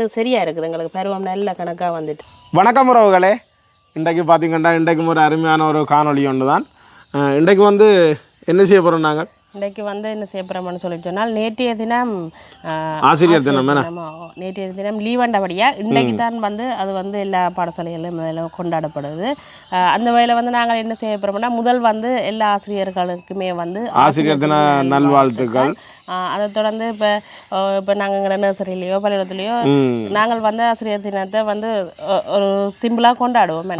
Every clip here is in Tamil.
இது சரியா இருக்குது. எங்களுக்கு பருவம் நல்ல கணக்காக வந்துட்டு. வணக்கம் உறவுகளே. இன்றைக்கு பார்த்தீங்கன்னா இன்றைக்கும் ஒரு அருமையான ஒரு காணொளி ஒன்று தான் இன்றைக்கு வந்து என்ன செய்ய போகிறோம் நாங்கள்? இன்றைக்கு வந்து என்ன செய்யப்படுறோம்னு சொல்லி சொன்னால் நேற்றைய தினம் ஆசிரியர் தினம் நேற்றைய தினம் லீவண்டபடியா இன்றைக்கு தான் வந்து அது வந்து எல்லா பாடசாலைகளிலும் முதல்ல கொண்டாடப்படுது. அந்த வகையில் வந்து நாங்கள் என்ன செய்ய போகிறோம்னா முதல் வந்து எல்லா ஆசிரியர்களுக்குமே வந்து ஆசிரியர் தின நல்வாழ்த்துக்கள். அதை தொடர்ந்து இப்போ இப்போ நாங்கள் எங்கள் நர்சரிலேயோ பள்ளிக்கூடத்துலேயோ நாங்கள் வந்து ஆசிரியர் தினத்தை வந்து ஒரு சிம்பிளாக கொண்டாடுவோம்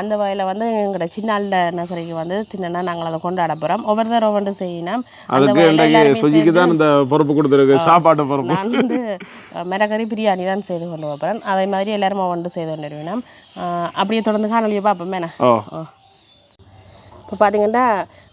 அந்த வகையில் வந்து எங்களோட சின்னால நர்சரிக்கு வந்து சின்னனா நாங்கள் அதை கொண்டாட போகிறோம் ஒவ்வொருத்தர் ஒவ்வொன்று செய்யணும் அதுக்கு தான் இந்த பொறுப்பு கொடுத்துருக்கு சாப்பாட்டு பொறுப்பு. நான் வந்து மிளகறி பிரியாணி தான் செய்து கொண்டு வைப்பேன் அதே மாதிரி எல்லாரும் ஒவ்வொன்று செய்து கொண்டு வருவினோம் அப்படியே தொடர்ந்து காணொலியை பார்ப்போம் ஓ இப்போ பார்த்தீங்கன்னா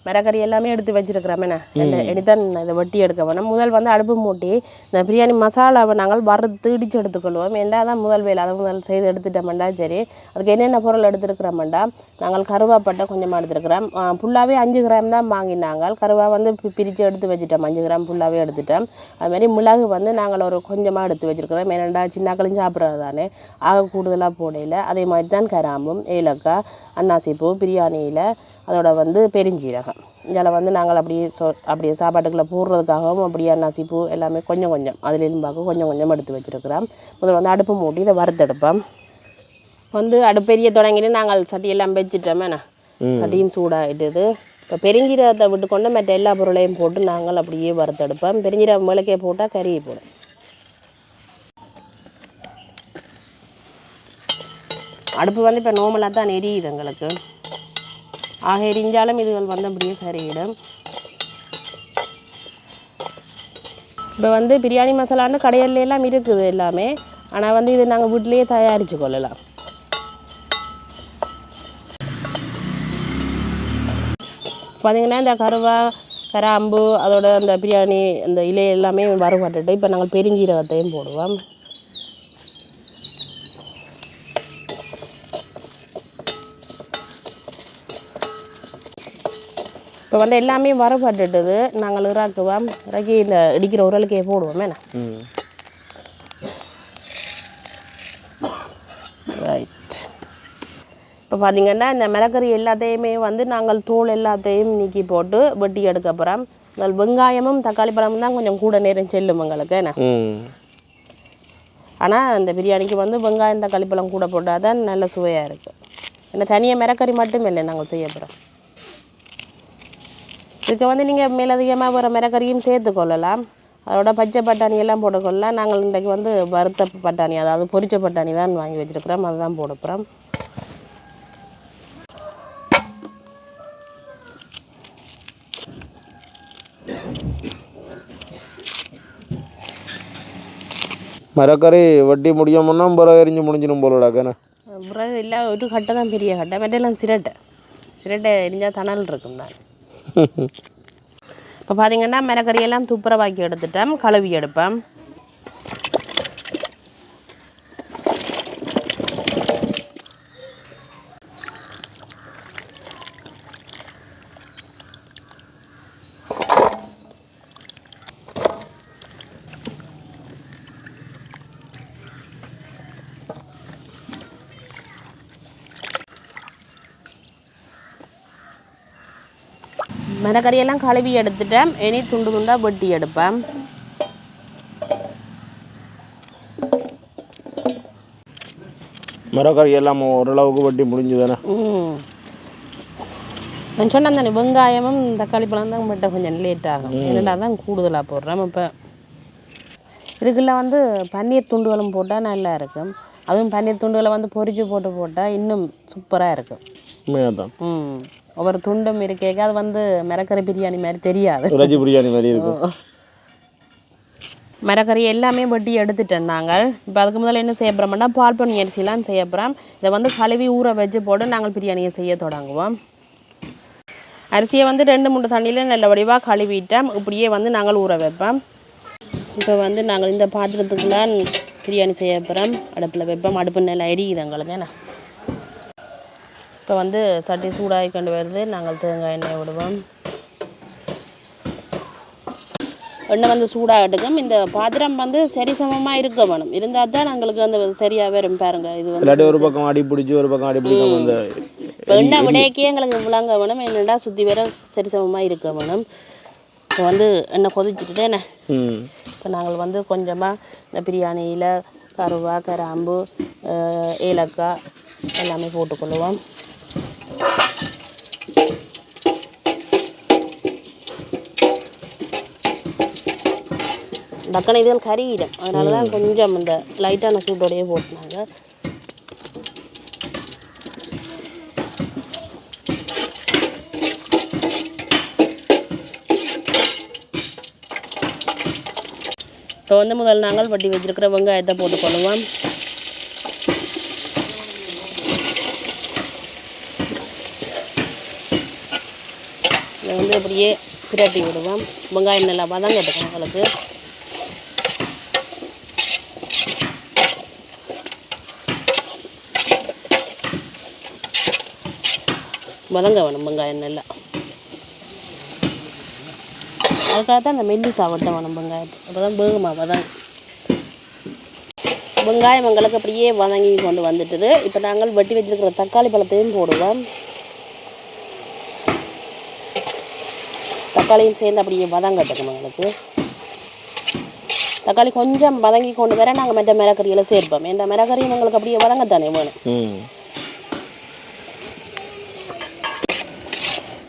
மரக்கறி எல்லாமே எடுத்து வச்சிருக்கிறோம். இந்த இனிதான் இதை வெட்டி எடுக்க வேணும் முதல் வந்து அடுப்பு மூட்டி இந்த பிரியாணி மசாலாவை நாங்கள் வறுத்து இடித்து எடுத்துக்கொள்வோம். ஏண்டா தான் முதல் வேலை அதை முதல் செய்து எடுத்துட்டோம்டா சரி அதுக்கு என்னென்ன பொருள் எடுத்துருக்கிறோம்டா நாங்கள் கருவாப்பட்டை கொஞ்சமாக எடுத்துருக்கிறோம். ஃபுல்லாகவே அஞ்சு கிராம் தான் வாங்கினாங்க. கருவா வந்து பி- பிரித்து எடுத்து வச்சுட்டோம். அஞ்சு கிராம் ஃபுல்லாகவே எடுத்துட்டோம். அதுமாதிரி மிளகு வந்து நாங்கள் ஒரு கொஞ்சமாக எடுத்து வச்சிருக்கிறோம். ஏன்னாண்டா சின்னாக்களும் சாப்பிட்றது தானே. ஆக கூடுதலாக போடையில் அதே மாதிரி தான் கராம்பும் ஏலக்காய் அன்னாசிப்பூ பிரியாணியில் அதோட வந்து பெருஞ்சீரகம். இதில் வந்து நாங்கள் அப்படியே சொ அப்படியே சாப்பாட்டுக்குள்ளே போடுறதுக்காகவும் அப்படியே அன்னாசிப்பூ எல்லாமே கொஞ்சம் கொஞ்சம் அதுலேருந்து பார்க்க கொஞ்சம் கொஞ்சம் எடுத்து வச்சுருக்கிறோம். முதல்ல வந்து அடுப்பு மூட்டி இதை வறுத்தெடுப்போம். வந்து அடுப்பெரிய தொடங்கிட்டு நாங்கள் சட்டியெல்லாம் வச்சுட்டோமே சட்டியும் சூடாகிட்டுது இப்போ பெருஞ்சீரகத்தை விட்டுக்கொண்டு மற்ற எல்லா பொருளையும் போட்டு நாங்கள் அப்படியே வறுத்தெடுப்போம். பெருஞ்சீரகம் மிளகே போட்டால் கறியை போடும் அடுப்பு வந்து இப்போ நார்மலாக தான் எரியுது எங்களுக்கு. ஆக எரிஞ்சாலும் இதுகள் வந்து அப்படியே இப்போ வந்து பிரியாணி மசாலான்னு கடையில எல்லாம் இருக்குது எல்லாமே. ஆனால் வந்து இது நாங்கள் வீட்டிலேயே தயாரித்து கொள்ளலாம். பார்த்தீங்கன்னா இந்த கருவா கராம்பு அதோட அந்த பிரியாணி அந்த இலை எல்லாமே வறுபட்டுட்டு இப்போ நாங்கள் பெருஞ்சீரகத்தையும் போடுவோம். இப்போ வந்து எல்லாமே வறுபட்டுட்டுது நாங்கள் இறாக்குவோம். இறக்கி இந்த இடிக்கிற உரலுக்கே போடுவோம். என்ன? ரைட் இப்போ பார்த்தீங்கன்னா இந்த மிளகறி எல்லாத்தையுமே வந்து நாங்கள் தோல் எல்லாத்தையும் நீக்கி போட்டு வெட்டி எடுக்க போகிறோம் வெங்காயமும் தக்காளி பழமும் தான் கொஞ்சம் கூட நேரம் செல்லும் எங்களுக்கு. என்ன? ஆனால் இந்த பிரியாணிக்கு வந்து வெங்காயம் தக்காளி பழம் கூட போட்டால் தான் நல்ல சுவையாக இருக்குது ஏன்னா தனியாக மிளகறி மட்டும் இல்லை நாங்கள் செய்ய போகிறோம் இதுக்கு வந்து நீங்கள் மேலதிகமாக வர மிளகறியும் சேர்த்து கொள்ளலாம். அதோட பச்சை பட்டாணி எல்லாம் போட்டுக்கொள்ளலாம். நாங்கள் இன்றைக்கு வந்து வறுத்த பட்டாணி அதாவது பொரிச்ச பட்டாணி தான் வாங்கி வச்சுருக்கிறோம். அதுதான் போட போகிறோம் மரக்கறி வட்டி முடியாமன்னா பிறகு எரிஞ்சு முடிஞ்சிடும் போலடாக்கண்ணே பிறகு இல்லை ஒரு கட்டை தான் பெரிய கட்டை. மற்றெல்லாம் சிரட்டை. சிரட்டை எரிஞ்சால் தணல் இருக்கும் தான் இப்போ பார்த்தீங்கன்னா மிளகறியெல்லாம் துப்புரவாக்கி எடுத்துட்டோம் கழுவி எடுப்பேன். மிளகறியெல்லாம் கழுவி எடுத்துட்டேன். இனி துண்டு துண்டாக வெட்டி எடுப்பேன். மரக்கறி எல்லாம் ஓரளவுக்கு வட்டி முடிஞ்சுதானே? நான் சொன்னேன் தானே வெங்காயமும் தக்காளி பழம் தான் மட்டும் கொஞ்சம் லேட் ஆகும். என்னடா தான் கூடுதலாக போடுறோம் இப்போ. இதுக்குள்ள வந்து பன்னீர் துண்டுகளும் போட்டால் நல்லா இருக்கும். அதுவும் பன்னீர் துண்டுகளை வந்து பொரிச்சு போட்டு போட்டால் இன்னும் சூப்பராக இருக்கும். ம். ஒவ்வொரு துண்டும் இருக்கேக்க அது வந்து மிளகறி பிரியாணி மாதிரி தெரியாது. இறைச்சி பிரியாணி மாதிரி இருக்கும். மரக்கறி எல்லாமே வெட்டி எடுத்துட்டோம் நாங்கள். இப்போ அதுக்கு முதல்ல என்ன செய்ய போகிறோம்னா பால் பண்ணி அரிசிலாம் செய்ய போகிறோம் இதை வந்து கழுவி ஊற வச்சு போட்டு நாங்கள் பிரியாணியை செய்ய தொடங்குவோம். அரிசியை வந்து ரெண்டு மூணு தண்ணியில் நல்ல வடிவாக கழுவிட்டோம் இப்படியே வந்து நாங்கள் ஊற வைப்போம். இப்போ வந்து நாங்கள் இந்த பாத்திரத்துக்குலாம் பிரியாணி செய்ய போகிறோம் அடுப்பில் வைப்போம். அடுப்பு நல்லா எரியுது எங்களுக்கு என்ன? இப்போ வந்து சட்டி சூடாகி கொண்டு வருது. நாங்கள் தேங்காய் எண்ணெய் விடுவோம். எண்ணெய் வந்து சூடாகட்டுக்கும் இந்த பாத்திரம் வந்து சரி சமமாக இருக்க வேணும். இருந்தால் தான் எங்களுக்கு அந்த சரியாக வரும். பாருங்க இது வந்து ஒரு பக்கம் அடி பிடிச்சி ஒரு பக்கம் அடி பிடிக்காம அந்த எண்ணெய் விடைக்கே எங்களுக்கு விளங்க வேணும். என்னடா சுற்றி வர சரி சமமாக இருக்க வேணும். இப்போ வந்து எண்ணெய் கொதிச்சுட்டு என்ன? ம். இப்போ நாங்கள் வந்து கொஞ்சமாக இந்த பிரியாணியில் கருவா கராம்பு ஏலக்காய் எல்லாமே போட்டுக்கொள்ளுவோம். டக்குனு இதுகள் கறியிடும் அதனால தான் கொஞ்சம் இந்த லைட்டான சூட்டோடையே போட்டுனாங்க. இப்போ வந்து முதல் நாங்கள் வட்டி வச்சிருக்கிற வெங்காயத்தை போட்டுக்கொள்ளுவோம் இதை வந்து அப்படியே பிரட்டி விடுவோம். வெங்காயம் நல்லா வதங்கட்டும் உங்களுக்கு. வதங்க வேணும் வெங்காயம் நல்லா. அதுக்காக தான் அந்த மெல்லி சாப்பிட்ட வேணும் வெங்காயம். அப்போ தான் வேகமாக வதங்க வெங்காயம் எங்களுக்கு அப்படியே வதங்கி கொண்டு வந்துட்டுது. இப்போ நாங்கள் வெட்டி வச்சிருக்கிற தக்காளி பழத்தையும் போடுவோம். தக்காளியும் சேர்ந்து அப்படியே வதங்கட்டும் எங்களுக்கு. தக்காளி கொஞ்சம் வதங்கி கொண்டு வர நாங்கள் மற்ற மிளகறியில் சேர்ப்போம். இந்த மிளகறியும் எங்களுக்கு அப்படியே வதங்கத்தானே வேணும்.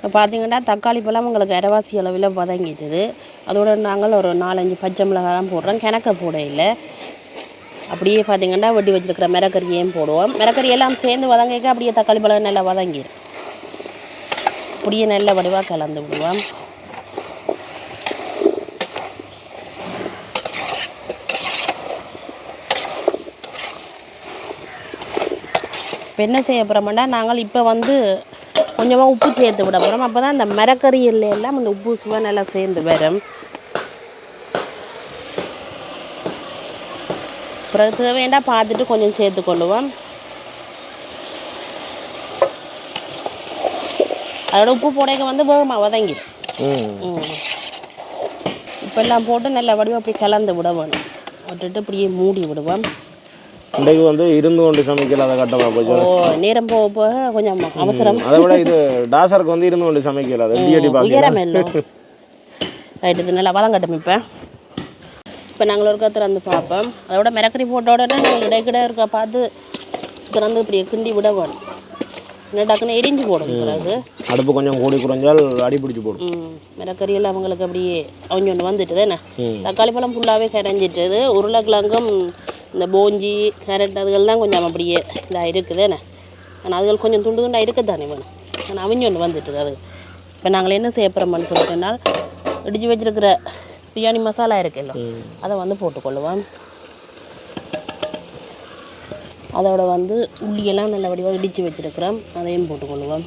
இப்போ பார்த்தீங்கன்னா தக்காளி பழம் உங்களுக்கு அரைவாசி அளவில் வதங்கிட்டுது. அதோட நாங்கள் ஒரு நாலஞ்சு பச்சை மிளகாய் தான் போடுறோம். கிணக்க போட இல்லை. அப்படியே பார்த்தீங்கன்னா வட்டி வச்சிருக்கிற மிரக்கறியையும் போடுவோம். மிரக்கறி எல்லாம் சேர்ந்து வதங்கிக்க அப்படியே தக்காளி பழம் நல்லா வதங்கிடும் அப்படியே நல்ல வடிவாக கலந்து விடுவோம். இப்போ என்ன செய்ய போகிறோம்னா நாங்கள் இப்போ வந்து கொஞ்சமாக உப்பு சேர்த்து விட போகிறோம் அப்போ தான் இந்த மரக்கறியில் எல்லாம் அந்த உப்பு சுவை நல்லா சேர்ந்து வரும். அப்புறம் தேவையாண்டா பார்த்துட்டு கொஞ்சம் சேர்த்து கொள்ளுவோம். அதோட உப்பு போடைக்க வந்து வேகமாக வதங்கிடும் ம். ம். இப்போ எல்லாம் போட்டு நல்ல வடிவம் அப்படி கலந்து விட வேணும். விட்டுட்டு இப்படியே மூடி விடுவோம். இன்றைக்கு வந்து இருந்து கொண்டு சமைக்கல அதை கட்டமாக போச்சு. ஓ நேரம் போக போக கொஞ்சம் அவசரம். அதை விட இது டாசருக்கு வந்து இருந்து கொண்டு சமைக்கல அதை எல்லாம் ரைட்டு இது நல்லா வதங்கட்டும் இப்போ. இப்போ நாங்கள் ஒரு திறந்து பார்ப்போம். அதோட மிரக்கறி போட்ட உடனே நாங்கள் இடைக்கிட இருக்க பார்த்து திறந்து இப்படியே கிண்டி விட வேணும். இன்னும் டக்குன்னு எரிஞ்சு போடும் பிறகு. அடுப்பு கொஞ்சம் கூடி குறைஞ்சால் அடி பிடிச்சி போடும். எல்லாம் அவங்களுக்கு அப்படியே அவங்க ஒன்று வந்துட்டுது என்ன? ம். தக்காளி பழம் ஃபுல்லாகவே கரைஞ்சிட்டுது உருளைக்கிழங்கும் இந்த போஞ்சி கேரட் அதுகள்லாம் கொஞ்சம் அப்படியே இதாக இருக்குது என்ன ஆனால் அதுகள் கொஞ்சம் துண்டு துண்டாக இருக்கத்தானே வேணும். ஆனால் அவங்க ஒன்று வந்துட்டுது அது. இப்போ நாங்கள் என்ன செய்ய போகிறோம்னு சொல்லிட்டோம்னா இடித்து வச்சிருக்கிற பிரியாணி மசாலா இருக்குல்ல அதை வந்து போட்டுக்கொள்ளுவோம். அதோட வந்து உள்ளியெல்லாம் நல்ல வடிவாக இடித்து வச்சிருக்கிறோம். அதையும் போட்டுக்கொள்ளுவோம்.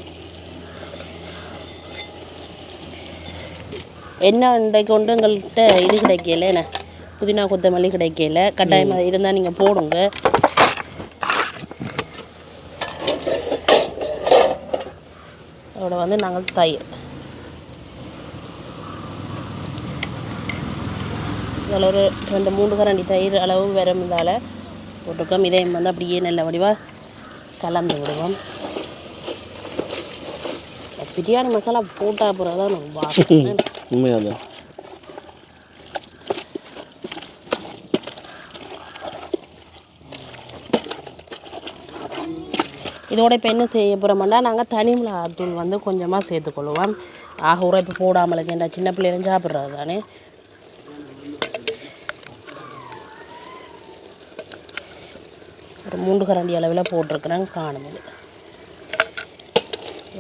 என்ன இன்றைக்கு கொண்டு எங்கள்கிட்ட இது கிடைக்கல என்ன புதினா கொத்தமல்லி கிடைக்கல. கட்டாயமாக இருந்தால் நீங்கள் போடுங்க. அதோட வந்து நாங்கள் தயிர். இதில் ஒரு ரெண்டு மூணு கரண்டி தயிர் அளவு வரும் இதால் போட்டுக்கோம் இதையும் வந்து அப்படியே நல்ல வடிவாக கலந்து விடுவோம். பிரியாணி மசாலா போட்டால் அப்புறம் தான் உண்மையாக இதோட இப்போ என்ன செய்ய போகிறோம்னா நாங்கள் தனி மிளகாத்தூள் வந்து கொஞ்சமாக சேர்த்துக்கொள்வோம். ஆக உரம் இப்போ போடாமல் இருக்கேன்டா சின்ன பிள்ளைங்க சாப்பிட்றது தானே? ஒரு மூன்று கரண்டி அளவில் போட்டிருக்கிறேன் காணும்போது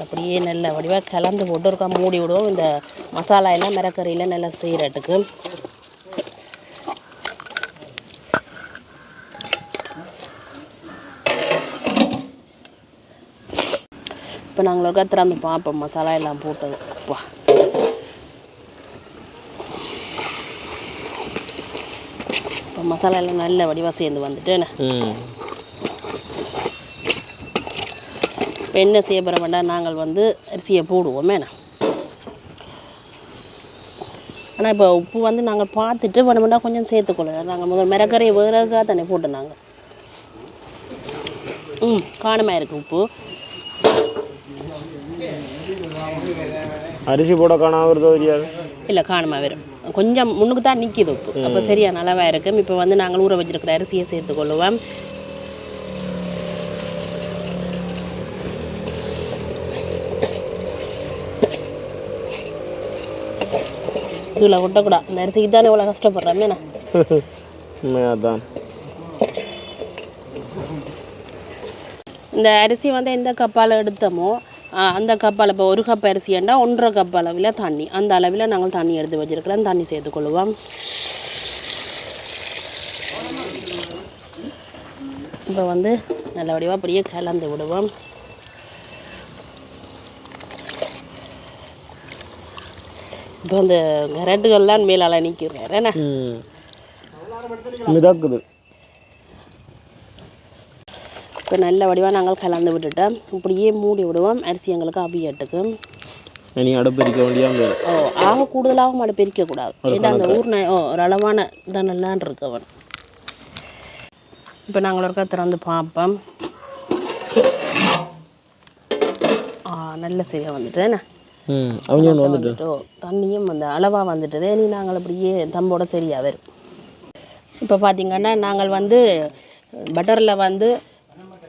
அப்படியே நல்ல வடிவாக கலந்து போட்டு இருக்கா மூடி விடுவோம். இந்த மசாலா எல்லாம் மிரக்கறியில் நல்லா செய்கிறட்டுக்கு இப்போ நாங்கள் ஒரு திறந்து பார்ப்போம் மசாலா எல்லாம் போட்டது. வா. இப்போ மசாலா எல்லாம் நல்ல வடிவாக சேர்ந்து வந்துட்டு என்ன? ம். இப்போ என்ன செய்ய வேண்டாம் நாங்கள் வந்து அரிசியை போடுவோம். ஆனால் இப்போ உப்பு வந்து நாங்கள் பார்த்துட்டு வேணுமெண்டா கொஞ்சம் சேர்த்துக்கொள்ளலாம் நாங்கள் முதல் மிரக்கரையை வேறக்காக தானே போட்டு நாங்கள் ம் காணமாக இருக்குது உப்பு. அரிசி போட காணாம தெரியாது இல்லை காணுமா வரும். கொஞ்சம் முன்னுக்கு தான் நிற்கிது உப்பு அப்போ சரியா நல்லாவா இருக்கும். இப்போ வந்து நாங்கள் ஊற வச்சிருக்கிற அரிசியை சேர்த்துக்கொள்ளுவோம் இதில் கொட்டக்கூடாது இந்த அரிசிக்கு தானே இவ்வளோ கஷ்டப்படுறேன் என்ன? அதான். இந்த அரிசி வந்து எந்த கப்பால் எடுத்தோமோ அந்த கப்பால் இப்போ ஒரு கப் அரிசியாண்டா ஒன்றரை கப் அளவில் தண்ணி. அந்த அளவில் நாங்கள் தண்ணி எடுத்து வச்சிருக்கிறோம். தண்ணி சேர்த்துக்கொள்ளுவோம் இப்போ வந்து நல்ல வடிவாக அப்படியே கலந்து விடுவோம். இப்போ அந்த கரட்டுகள்லாம் மேலால் நிற்கிறேன் என்ன? மிதக்குது. இப்போ நல்ல வடிவாக நாங்கள் கலந்து விட்டுட்டோம். இப்படியே மூடி விடுவோம். அரிசி எங்களுக்கு அவியட்டுக்கும் இனி அடுப்பு எரிக்க வேண்டிய ஓ ஆக கூடுதலாகவும் அதை பிரிக்கக்கூடாது ஏன்னா அந்த ஊர்ன ஓ ஒரு அளவான இதனெல்லாம் இருக்கவன் இப்போ நாங்கள் ஒருக்கா திறந்து பார்ப்போம். ஆ நல்ல சரியாக வந்துட்டு என்ன? ம் அவங்க ஒன்று வந்துட்டு. வந்துட்டோ தண்ணியும் அந்த அளவாக வந்துட்டது. இனி நாங்கள் அப்படியே தம்போட சரியாக வரும். இப்போ பார்த்தீங்கன்னா நாங்கள் வந்து பட்டரில் வந்து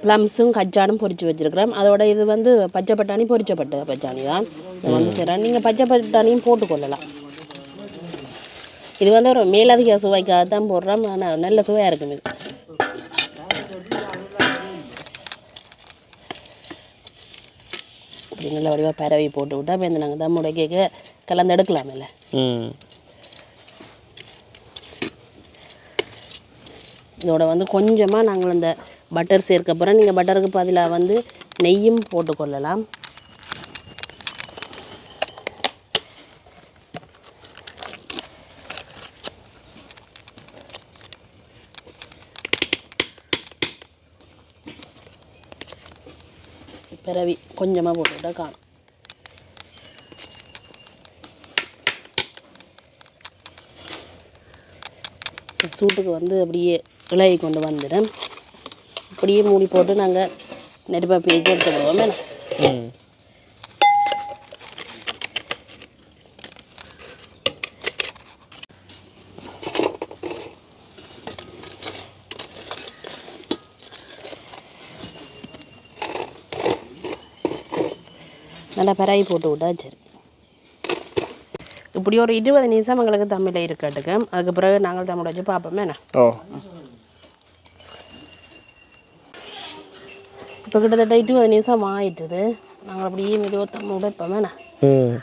ப்ளம்ஸும் கச்சானும் பொரிச்சு வச்சுருக்கிறோம். அதோட இது வந்து பச்சை பட்டாணி பொரிச்சப்பட்ட பட்டாணி தான். இது வந்து சரி நீங்கள் பச்சை பட்டாணியும் போட்டுக்கொள்ளலாம் இது வந்து ஒரு மேலதிக சுவைக்காக தான் போடுறோம் ஆனால் நல்ல சுவையாக இருக்கும் இது. இப்படி நல்ல வடிவாக பரவி போட்டு விட்டா இப்போ இந்த நாங்கள் தம்முடைய கேக்க கலந்து எடுக்கலாமில்ல ம். இதோட வந்து கொஞ்சமாக நாங்கள் இந்த பட்டர் சேர்க்க போகிறேன் நீங்கள் பட்டருக்கு பதிலாக வந்து நெய்யும் போட்டுக்கொள்ளலாம். பிறவி கொஞ்சமாக போட்டுக்கிட்டால் காணும். சூட்டுக்கு வந்து அப்படியே இலையை கொண்டு வந்துடும் அப்படியே மூடி போட்டு நாங்கள் நெருப்பை பிரித்து எடுத்துக்கிடுவோம் என்ன? ம். நல்லா பராகி போட்டு விட்டா சரி. இப்படி ஒரு இருபது நிமிஷம் எங்களுக்கு தமிழில் இருக்கட்டுக்கு. அதுக்கு பிறகு நாங்கள் தமிழ் வச்சு பார்ப்போமே. என்ன? ஓ. இப்போ கிட்டத்தட்ட இருபது நிமிஷம் ஆயிட்டுது. நாங்கள் அப்படியே மெதுவாக என்ன ம்.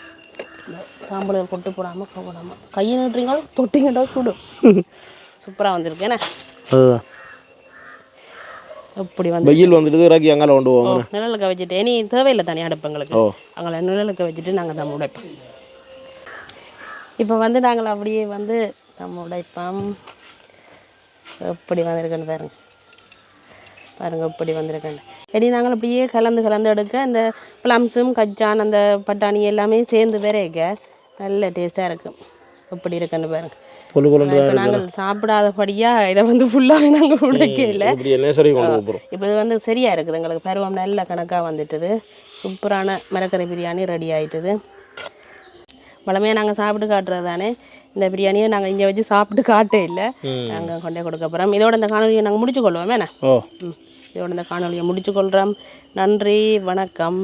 இந்த சாம்பல் கொட்டு போடாமல் போடாமல் கையை நிட்டுறீங்களோ? தொட்டிங்கடா சுடும் சூப்பராக வந்திருக்கு என்ன? அதுதான். இப்படி வந்து வெயில் வந்துட்டு இறக்கி அங்கால கொண்டு போவாங்க. நிழலுக்க வச்சுட்டு. இனி தேவையில்லை தனி அடுப்புங்களுக்கு? அங்கே நிழலுக்க வச்சுட்டு நாங்கள் தம் உடைப்போம் இப்போ வந்து நாங்கள் அப்படியே வந்து தம் உடைப்போம் எப்படி வந்திருக்குன்னு பாருங்க. பாருங்க இப்படி வந்திருக்குன்னு. இடி நாங்கள் அப்படியே கலந்து கலந்து எடுக்க இந்த ப்ளம்ஸும் கச்சான் அந்த பட்டாணி எல்லாமே சேர்ந்து விரைக்க நல்ல டேஸ்ட்டாக இருக்கும் எப்படி இருக்குன்னு பாருங்க. நாங்கள் சாப்பிடாதபடியாக இதை வந்து ஃபுல்லாக நாங்கள் உடைக்கல. இப்போ இது வந்து சரியா இருக்குது. எங்களுக்கு பருவம் நல்ல கணக்காக வந்துட்டுது. சூப்பரான மரக்கறி பிரியாணி ரெடி ஆயிட்டுது. வளமையாக நாங்கள் சாப்பிட்டு காட்டுறது தானே. இந்த பிரியாணியை நாங்கள் இங்கே வச்சு சாப்பிட்டு காட்டே இல்லை. நாங்கள் கொண்டே கொடுக்க போகிறோம் இதோட இந்த காணொலியை நாங்கள் முடிச்சு கொள்வோம் ம். இதோட இந்த காணொலியை முடிச்சு கொள்கிறோம். நன்றி வணக்கம்.